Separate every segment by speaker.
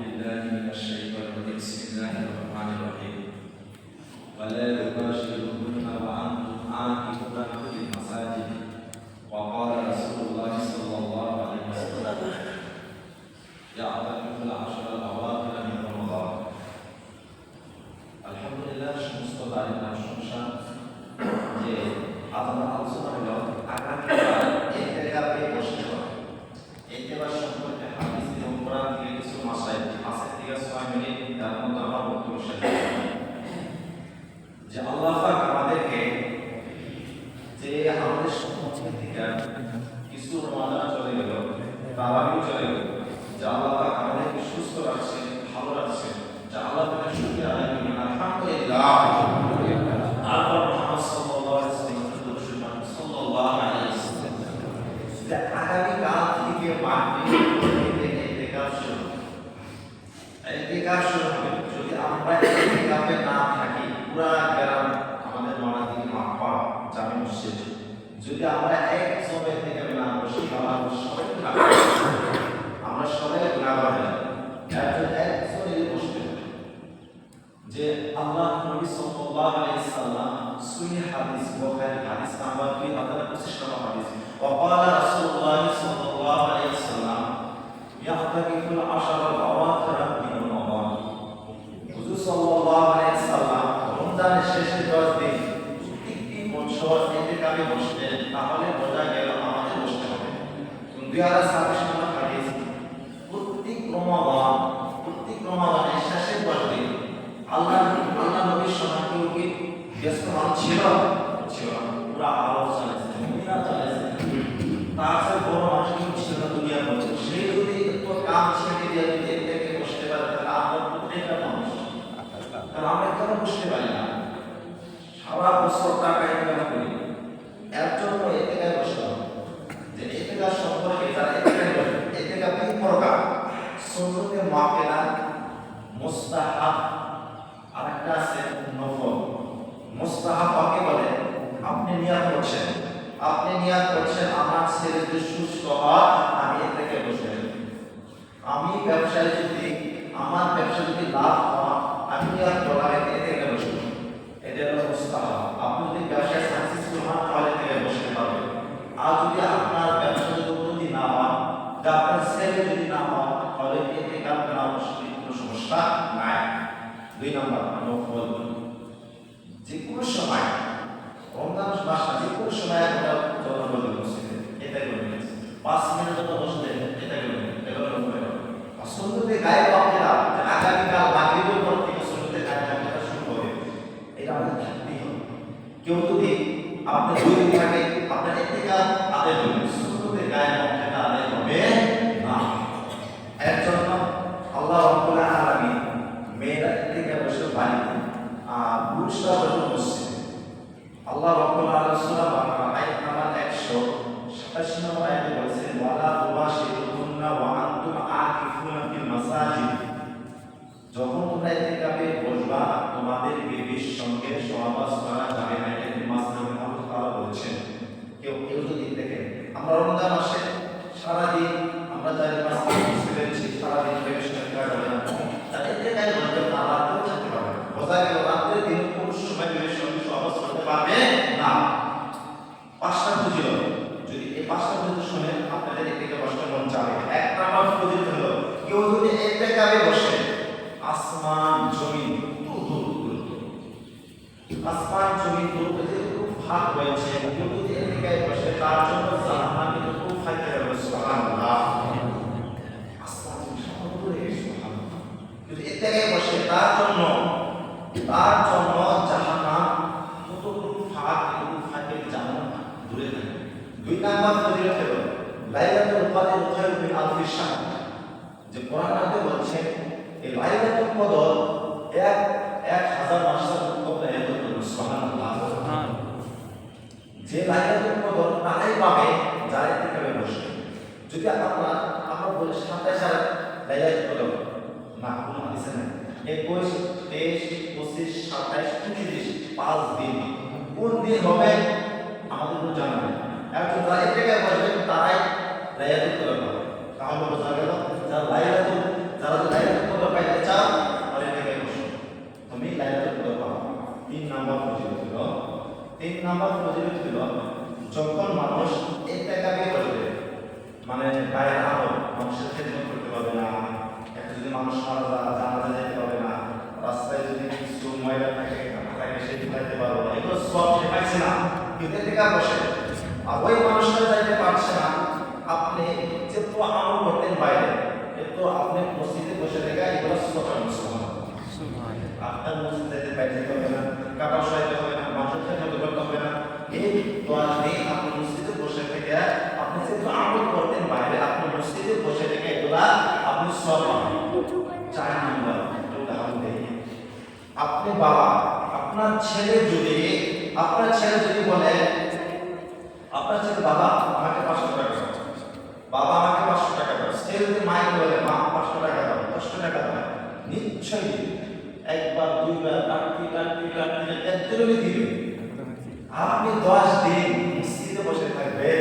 Speaker 1: بالله من الشيطان الرجيم. بسم الله الرحمن الرحيم. ولا يباشرهن وأنتم عاكفون যদি আমরা এক জমে থেকে না বসি, আমরা সবাই আমরা সবাই না। বাড়ি যে আল্লাহ নবী সাল্লাল্লাহু আলাইহি সাল্লাম সুই হাদিস, বুখারী হাদিস নাম্বার 2025 নম্বর হাদিস। ওয়াকালা পারি না। সারা বছর টাকা ইনকাম করি? এর জন্য এতে বসে যে এতে সম্পর্কে এতে প্রকার? সুন্দরকে মোস্তাহাব আরেকটা আছে নফল। মোস্তাহাব কাকে বলে? আপনি নিয়াত করছেন। আপনি নিয়াত করছেন, আমার ছেলে সুস্থ হয় আমি থেকে বসে আমি ব্যবসায় যদি, আমার ব্যবসা যদি লাভ হওয়া, আমি নিয়াত করা জমিন আসমান জমিন দুটোতে খুব ভাগ রয়েছে দুটোতে এদিকে বসে তার জন্য জাহান্নামে খুব ফাইদা হবে সুবহানাল্লাহ। আসমান সমগ্র এই বসে তার জন্য তার জন্য যে লাইলাতুল কদর তারাই পাবে, যারা ইতিকাফে বসবে। যদি আমরা আমরা বলি সাতাশ আর লাইলাতুল কদর না, কোনো হাদিসে নেই। একুশ, তেইশ, পঁচিশ, সাতাশ উনত্রিশ পাঁচ দিন। কোন দিন হবে, আমাদের কোনো জানা নেই। এখন একটা যদি মানুষ মারা যায় যেতে পারবে না রাস্তায় যদি থাকে থাকে পারবে না এগুলো সব না কিন্তু এতেকা বসে আর পারছে না আপনি যেহেতু আমল করতেন বাইরে এতো আপনি মসজিদে বসে থেকে এগুলো সব মুসলমান আপনার মসজিদে যেতে পাইতে হবে না কাটা সরাইতে হবে না মানুষের খেদমত করতে হবে না এই দোয়া দিয়ে আপনি মসজিদে বসে থেকে আপনি যেহেতু আমল করতেন বাইরে আপনি মসজিদে বসে থেকে এগুলা আপনি সব পাবেন চার নাম্বার উদাহরণ দিই আপনি বাবা আপনার ছেলে যদি আপনার ছেলে যদি বলে আপনার ছেলে বাবা আমাকে পাঁচশো টাকা দাও বাবা আমাকে পাঁচশো টাকা দাও সে যদি মায়ের বলে মা পাঁচশো টাকা দাও দশশো টাকা দাও নিশ্চয়ই একবার দুইবার কাটতে কাটতে কাটতে একদিনই দিবে আপনি দশ দিন মসজিদে বসে থাকবেন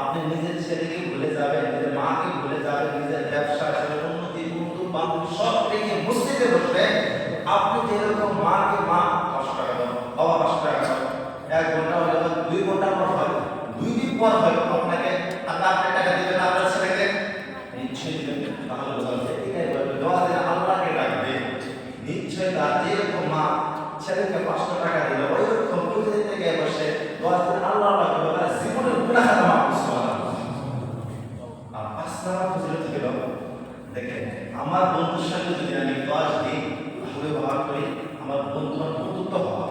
Speaker 1: আপনি নিজের ছেলেকে ভুলে যাবেন নিজের মাকে ভুলে যাবেন নিজের ব্যবসা ছেলের উন্নতি বন্ধু বান্ধব সব রেখে মসজিদে বসবেন আপনি যেরকম মাকে মা পাঁচশো টাকা দাও বাবা পাঁচশো টাকা দাও এক ঘণ্টা হলে বা দুই ঘণ্টা পর হয় দুই হয় আপনাকে, আল্লাহ আপনার টাকা দিবেন, আপনার ছেলেকে। নিশ্চয়ই দিবেন বোঝা যাচ্ছে ঠিক আছে দোয়া দিন আল্লাহকে রাখবে নিশ্চয়ই তার যেরকম মা ছেলেকে পাঁচশো টাকা দিল, ওই রকম প্রতিদিন থেকে বসে দোয়া দিন আল্লাহ রাখবে তার জীবনের গুণা খাতা মাফ আর পাঁচ নাম্বার ফজিলত দেখেন, আমার বন্ধুর সাথে যদি আমি দশ দিন ভালো ব্যবহার করি আমার বন্ধুর বন্ধুত্ব হওয়া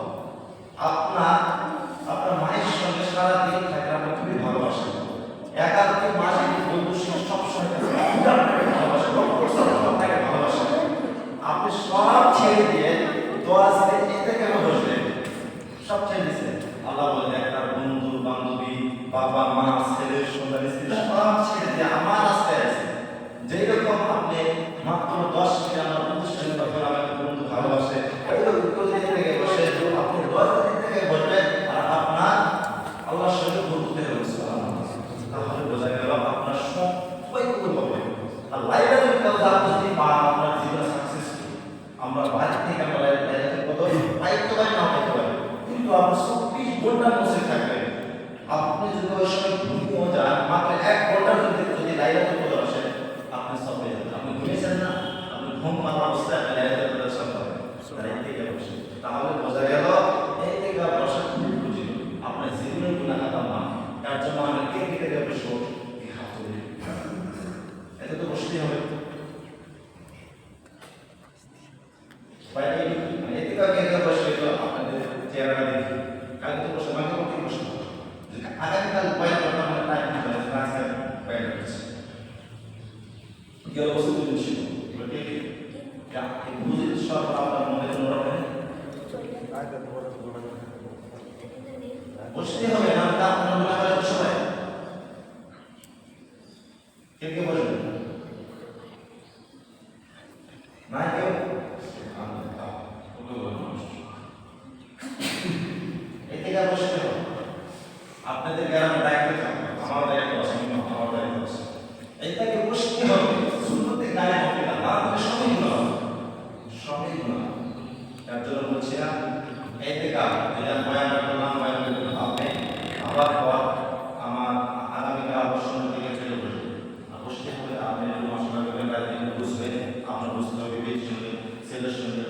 Speaker 1: আপনার আপনার মায়ের সঙ্গে সারা দিন থাকে আপনি খুবই ভালোবাসেন একাধিক মাস একটি বন্ধুর সঙ্গে সবসময় থাকে আপনাকে ভালোবাসেন রক্ত সম্পর্ক আপনাকে ভালোবাসেন আপনি সব ছেড়ে দিয়ে দোয়া ছেড়ে এতে কেন বসলেন সব ছেড়ে দিয়েছেন আল্লাহ বলেন একটা বন্ধু বান্ধবী বাবা মা ছেলে সন্তান স্ত্রী সব ছেড়ে দিয়ে আমার রাস্তায় আছে যেই রকম আপনি মাত্র দশ মিনিট আমার বন্ধু ভালোবাসে। ওইরকম প্রতিদিন দিন আর আপনার আল্লাহর সঙ্গে বন্ধু থেকে তাহলে বোঝা গেল আপনার হবে আর আপনি যদি পান আপনার জীবনে আমরা বাড়ি থেকে আমরা পারি না পারি। কিন্তু আপনি চব্বিশ ঘণ্টা বসে আপনি যদি ওই সময় ঘুমিয়েও যান মাত্র এক ঘণ্টার মধ্যে যদি লাইলাতুল কদর আসে আপনি সব পেয়ে যাবেন আপনি ঘুমিয়েছেন না আপনি ঘুম পাওয়া অবস্থায় আপনি লাইলাতুল কদর সব পাবেন তাহলে এই থেকে বসে তাহলে বোঝা গেল এই থেকে বসা খুব বুঝিল আপনার জীবনের গুণা খাতা মা তার জন্য আমরা কে কে থেকে বসবো এই হাত তুলে এতে তো বসতেই হবে বাইরে মানে এতে কার কে কে বসবে তো আপনাদের চেহারা দেখি কালকে তো বসে মাঝে মধ্যে বসবো আগামীকাল বাইরে করতে আমরা টাইম দিতে হবে আজকে বাইরে করছি গেল বছর দুদিন ছিল এবার কে কে যা এই বুঝে সব আপনার মনে জন্য রাখেন বসতে হবে না তা আপনার মনে হয় সবাই কে কে বসবেন না কেউ এই থেকে বসতে হবে আপনাদের গ্রামে দায়িত্ব থাকবে আমার দায়িত্ব আছে আমি আমার দায়িত্ব আছে এই থেকে বসতে হবে সুন্দরতে গায়ে হবে না না হলে সবই গুলো সবই গুলো তার জন্য বলছিলাম এই থেকে যেটা বয়ান করলাম বয়ান করলাম আপনি আবার পর আমার আগামীকাল অবশ্যই দিকে চলে বসবে আর বসতে হবে আপনি যদি মশলা করবেন রাতে বুঝবেন আপনার বুঝতে হবে বেশ সঙ্গে ছেলের